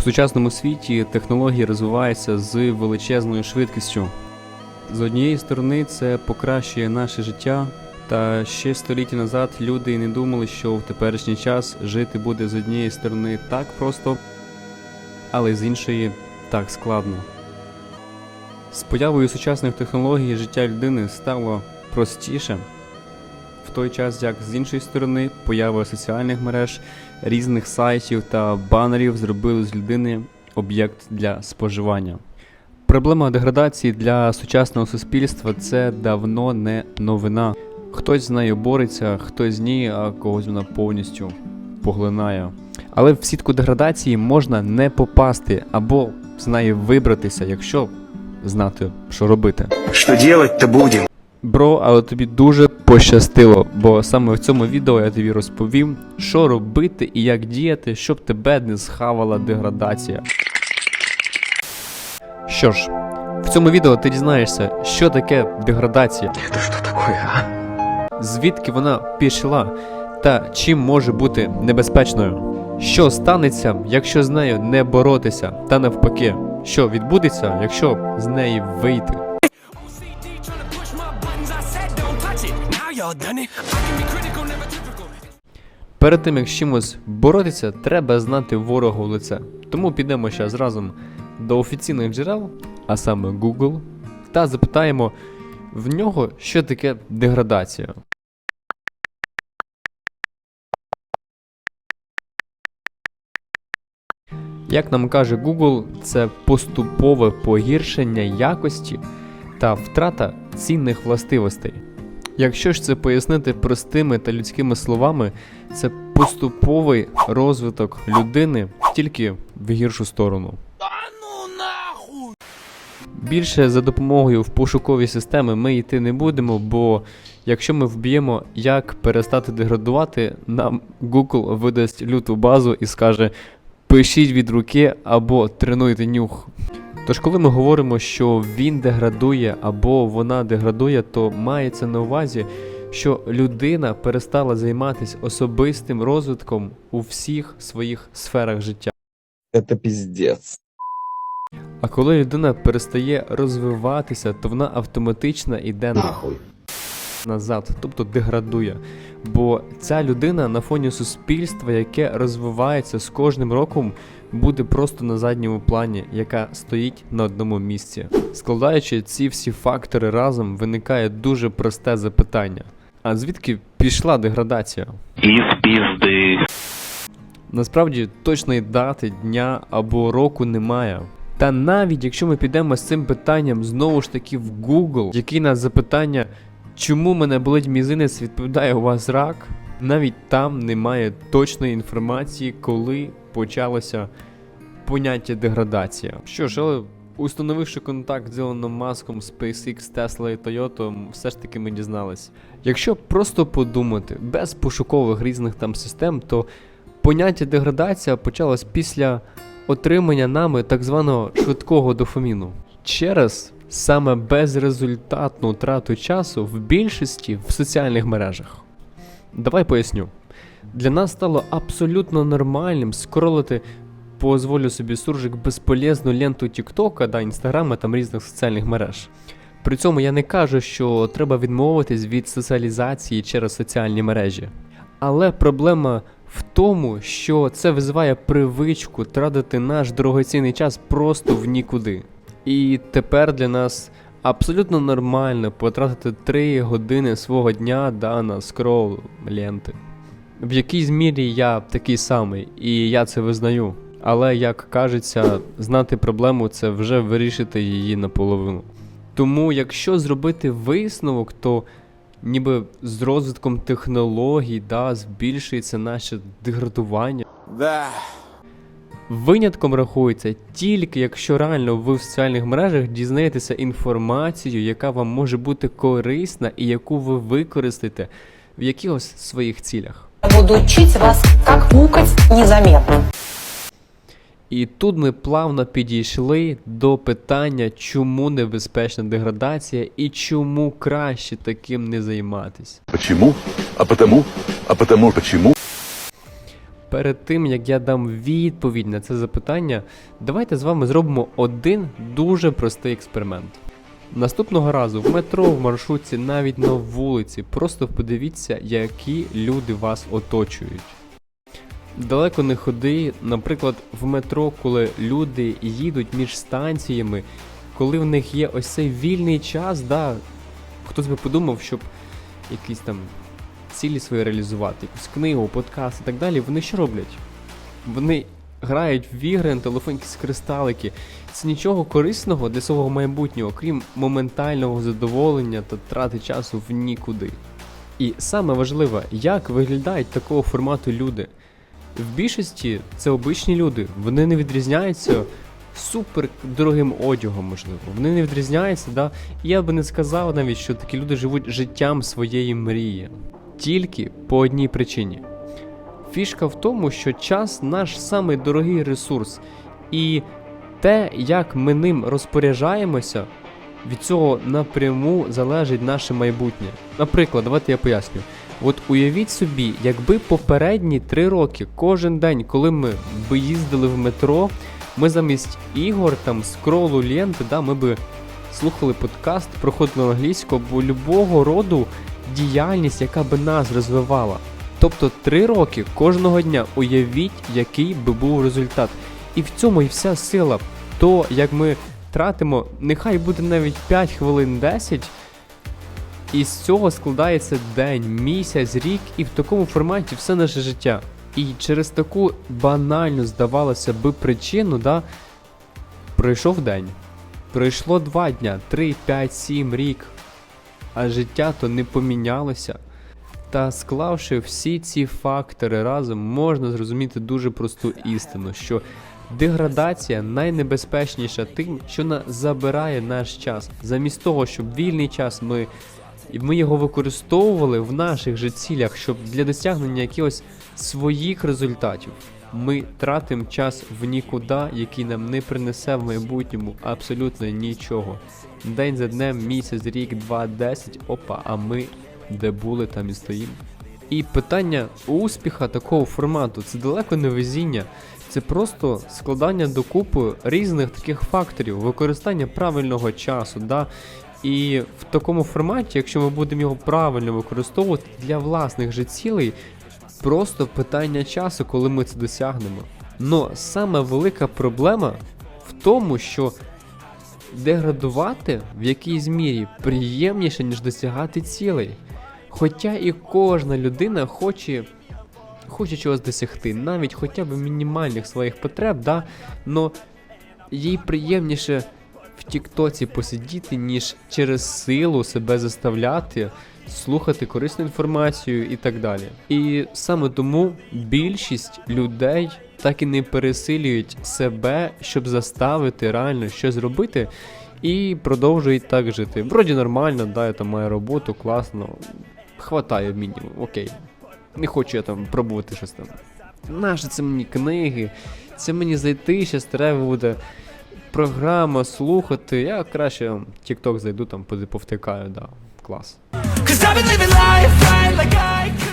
В сучасному світі технології розвиваються з величезною швидкістю. З однієї сторони, це покращує наше життя, та ще століття назад люди не думали, що в теперішній час жити буде з однієї сторони так просто, але з іншої так складно. З появою сучасних технологій життя людини стало простіше, в той час як з іншої сторони поява соціальних мереж, різних сайтів та банерів зробили з людини об'єкт для споживання. Проблема деградації для сучасного суспільства це давно не новина. Хтось з нею бореться, хтось ні, а когось вона повністю поглинає. Але в сітку деградації можна не попасти або з неї вибратися, якщо знати, що робити. Что делать-то будем? Бро, але тобі дуже пощастило, бо саме в цьому відео я тобі розповім, що робити і як діяти, щоб тебе не схавала деградація. Що ж, в цьому відео ти дізнаєшся, що таке деградація, Это что такое, а? звідки вона пішла та чим може бути небезпечною. Що станеться, якщо з нею не боротися, та навпаки, що відбудеться, якщо з неї вийти. Перед тим як з чимось боротися, треба знати ворогу в лице. Тому підемо зараз разом до офіційних джерел, а саме Google, та запитаємо в нього, що таке деградація. Як нам каже Google, це поступове погіршення якості та втрата цінних властивостей. Якщо ж це пояснити простими та людськими словами, це поступовий розвиток людини тільки в гіршу сторону. Більше за допомогою в пошукові системи ми йти не будемо, бо якщо ми вб'ємо, як перестати деградувати, нам Google видасть люту базу і скаже: пишіть від руки або тренуйте нюх. Тож, коли ми говоримо, що він деградує або вона деградує, то мається на увазі, що людина перестала займатися особистим розвитком у всіх своїх сферах життя. Це піздець. А коли людина перестає розвиватися, то вона автоматично йде Нахуй. Назад, тобто деградує. Бо ця людина на фоні суспільства, яке розвивається з кожним роком, буде просто на задньому плані, яка стоїть на одному місці. Складаючи ці всі фактори разом, виникає дуже просте запитання: а звідки пішла деградація? Из пизды. Насправді точної дати, дня або року немає. Та навіть якщо ми підемо з цим питанням знову ж таки в Google, який на запитання, чому мене болить мізинець, відповідає у вас рак, навіть там немає точної інформації, коли почалося поняття деградація. Що ж, але установивши контакт з Ілоном Маском, SpaceX, Tesla і Toyota, все ж таки ми дізналися. Якщо просто подумати, без пошукових різних там систем, то Поняття деградація почалось після отримання нами так званого швидкого дофаміну. Через саме безрезультатну трату часу в більшості в соціальних мережах. Давай поясню. Для нас стало абсолютно нормальним скролити, позволю собі суржик, безполезну ленту Тіктока, да, Інстаграма там різних соціальних мереж. При цьому я не кажу, що треба відмовитись від соціалізації через соціальні мережі. Але проблема в тому, що це визиває привичку тратити наш дорогоцінний час просто в нікуди. І тепер для нас абсолютно нормально потратити 3 години свого дня да, на скрол ленти. В якійсь мірі я такий самий, і я це визнаю. Але як кажеться, знати проблему це вже вирішити її наполовину. Тому, якщо зробити висновок, то ніби з розвитком технологій да, збільшується наше деградування. Винятком рахується тільки якщо реально ви в соціальних мережах дізнаєтеся інформацію, яка вам може бути корисна і яку ви використаєте в якихось своїх цілях. Буду учить вас, как мукать незаметно. І тут ми плавно підійшли до питання, чому небезпечна деградація і чому краще таким не займатись. Почему? А потому? А потому почему? Перед тим як я дам відповідь на це запитання, давайте з вами зробимо один дуже простий експеримент. Наступного разу в метро, в маршрутці, навіть на вулиці, просто подивіться, які люди вас оточують. Далеко не ходи, наприклад, в метро, коли люди їдуть між станціями, коли в них є ось цей вільний час, да, хтось би подумав, щоб якісь там цілі свої реалізувати, якусь книгу, подкаст і так далі, вони що роблять? Вони грають в ігри на телефон якісь кристалики. Це нічого корисного для свого майбутнього, крім моментального задоволення та трати часу в нікуди. І саме важливе, як виглядають такого формату люди. В більшості це обичні люди, вони не відрізняються супер дорогим одягом, можливо. Вони не відрізняються, да. І я би не сказав навіть, що такі люди живуть життям своєї мрії. Тільки по одній причині. Фішка в тому, що час наш самий дорогий ресурс, і те, як ми ним розпоряджаємося, від цього напряму залежить наше майбутнє. Наприклад, давайте я поясню. От уявіть собі, якби попередні три роки, кожен день, коли ми би їздили в метро, ми замість ігор, там скролу ленти, да, ми би слухали подкаст, проходили англійську або любого роду діяльність, яка би нас розвивала. Тобто три роки кожного дня уявіть, який би був результат. І в цьому і вся сила. То, як ми тратимо, нехай буде навіть 5 хвилин 10, і з цього складається день, місяць, рік, і в такому форматі все наше життя. І через таку банальну, здавалося би, причину, да, пройшов день. Пройшло два дня, 3, 5, 7, рік, а життя то не помінялося. Та склавши всі ці фактори разом, можна зрозуміти дуже просту істину, що деградація найнебезпечніша тим, що вона забирає наш час. Замість того, щоб вільний час ми, ми його використовували в наших же цілях, щоб для досягнення якихось своїх результатів. Ми тратимо час в нікуди, який нам не принесе в майбутньому абсолютно нічого. День за днем, місяць, рік, два, десять, опа, а ми де були, там і стоїмо. І питання успіха такого формату це далеко не везіння, це просто складання докупи різних таких факторів, використання правильного часу. Да? І в такому форматі, якщо ми будемо його правильно використовувати для власних же цілей, просто питання часу, коли ми це досягнемо. Но саме велика проблема в тому, що деградувати в якійсь мірі приємніше, ніж досягати цілей. Хоча і кожна людина хоче, хоче чогось досягти, навіть хоча б мінімальних своїх потреб, да, но їй приємніше в Тіктоці посидіти, ніж через силу себе заставляти слухати корисну інформацію і так далі. І саме тому більшість людей так і не пересилюють себе, щоб заставити реально щось зробити. І продовжують так жити. Вроді нормально, да, я там маю роботу, класно. Хватає мінімум, окей. Не хочу я там пробувати щось там. Наше це мені книги, це мені зайти, щас треба буде програма слухати. Я краще TikTok зайду, там повтикаю, да. Клас. Cause I've been living life right like I could.